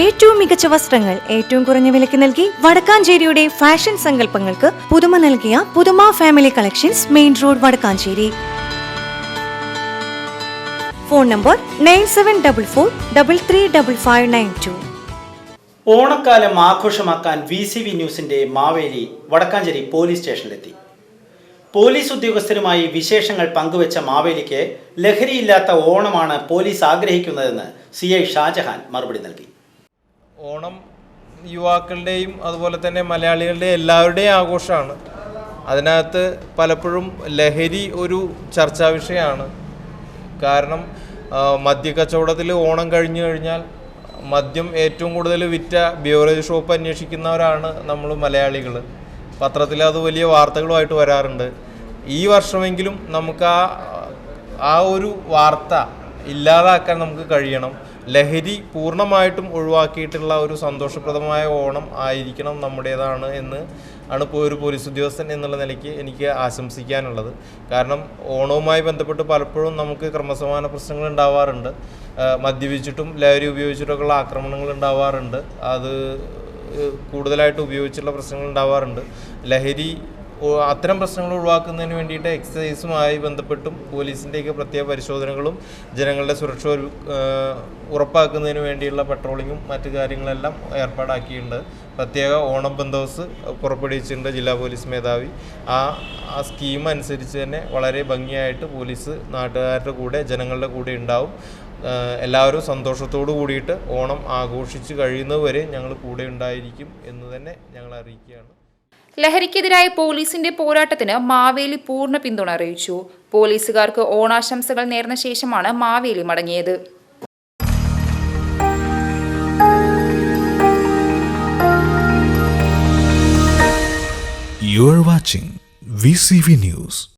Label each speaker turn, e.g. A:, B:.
A: ഏറ്റവും മികച്ച വസ്ത്രങ്ങൾ ഏറ്റവും കുറഞ്ഞ വിലയ്ക്ക് നൽകി വടക്കാഞ്ചേരിയുടെ ഫാഷൻ സങ്കല്പങ്ങൾക്ക് പുതുമ നൽകിയ പുതുമ family collections main road Vadakkanchery. Phone number nine seven double four double three double five nine two
B: ഓണക്കാലം ആഘോഷമാക്കാൻ വി സി വി ന്യൂസിന്റെ മാവേലി വടക്കാഞ്ചേരി പോലീസ് സ്റ്റേഷനിലെത്തി. പോലീസ് ഉദ്യോഗസ്ഥരുമായി വിശേഷങ്ങൾ പങ്കുവച്ച മാവേലിക്ക് ലഹരിയില്ലാത്ത ഓണമാണ് പോലീസ് ആഗ്രഹിക്കുന്നതെന്ന് സി ഐ ഷാജഹാൻ മറുപടി നൽകി.
C: ഓണം യുവാക്കളുടെയും അതുപോലെ തന്നെ മലയാളികളുടെയും എല്ലാവരുടെയും ആഘോഷമാണ്. അതിനകത്ത് പലപ്പോഴും ലഹരി ഒരു ചർച്ചാ വിഷയമാണ്. കാരണം മദ്യക്കച്ചവടത്തിൽ ഓണം കഴിഞ്ഞു കഴിഞ്ഞാൽ മദ്യം ഏറ്റവും കൂടുതൽ വിറ്റ ബിവറേജ് ഷോപ്പ് അന്വേഷിക്കുന്നവരാണ് നമ്മൾ മലയാളികൾ. പത്രത്തിൽ അത് വലിയ വാർത്തകളുമായിട്ട് വരാറുണ്ട്. ഈ വർഷമെങ്കിലും നമുക്ക് ആ ആ ഒരു വാർത്ത ഇല്ലാതാക്കാൻ നമുക്ക് കഴിയണം. ലഹരി പൂർണമായിട്ടും ഒഴിവാക്കിയിട്ടുള്ള ഒരു സന്തോഷപ്രദമായ ഓണം ആയിരിക്കണം നമ്മുടേതാണ് എന്ന് ആണ് ഇപ്പോൾ ഒരു പോലീസ് ഉദ്യോഗസ്ഥൻ എന്നുള്ള നിലയ്ക്ക് എനിക്ക് ആശംസിക്കാനുള്ളത്. കാരണം ഓണവുമായി ബന്ധപ്പെട്ട് പലപ്പോഴും നമുക്ക് ക്രമസമാന പ്രശ്നങ്ങൾ ഉണ്ടാവാറുണ്ട്. മദ്യപിച്ചിട്ടും ലഹരി ഉപയോഗിച്ചിട്ടൊക്കെയുള്ള ആക്രമണങ്ങൾ ഉണ്ടാവാറുണ്ട്. അത് കൂടുതലായിട്ട് ഉപയോഗിച്ചുള്ള പ്രശ്നങ്ങൾ ഉണ്ടാവാറുണ്ട്. ലഹരി അത്തരം പ്രശ്നങ്ങൾ ഒഴിവാക്കുന്നതിന് വേണ്ടിയിട്ട് എക്സസൈസുമായി ബന്ധപ്പെട്ടും പോലീസിന്റെയൊക്കെ പ്രത്യേക പരിശോധനകളും ജനങ്ങളുടെ സുരക്ഷ ഉറപ്പാക്കുന്നതിന് വേണ്ടിയുള്ള പട്രോളിങ്ങും മറ്റു കാര്യങ്ങളെല്ലാം ഏർപ്പാടാക്കിയിട്ടുണ്ട്. പ്രത്യേക ഓണം ബന്ദോസ് പുറപ്പെടുവിച്ചിട്ടുണ്ട് ജില്ലാ പോലീസ് മേധാവി. ആ ആ സ്കീം അനുസരിച്ച് തന്നെ വളരെ ഭംഗിയായിട്ട് പോലീസ് നാട്ടുകാരുടെ കൂടെ ജനങ്ങളുടെ കൂടെ ഉണ്ടാവും. എല്ലാവരും സന്തോഷത്തോടു കൂടിയിട്ട് ഓണം ആഘോഷിച്ച് കഴിയുന്നതുവരെ ഞങ്ങൾ കൂടെ ഉണ്ടായിരിക്കും എന്ന് തന്നെ ഞങ്ങൾ അറിയിക്കുകയാണ്.
D: ലഹരിക്കെതിരായ പോലീസിന്റെ പോരാട്ടത്തിന് മാവേലി പൂർണ പിന്തുണ അറിയിച്ചു പോലീസുകാർക്ക് ഓണാശംസകൾ നേർന്ന ശേഷമാണ് മാവേലി മടങ്ങിയത്
E: You are watching VCV News.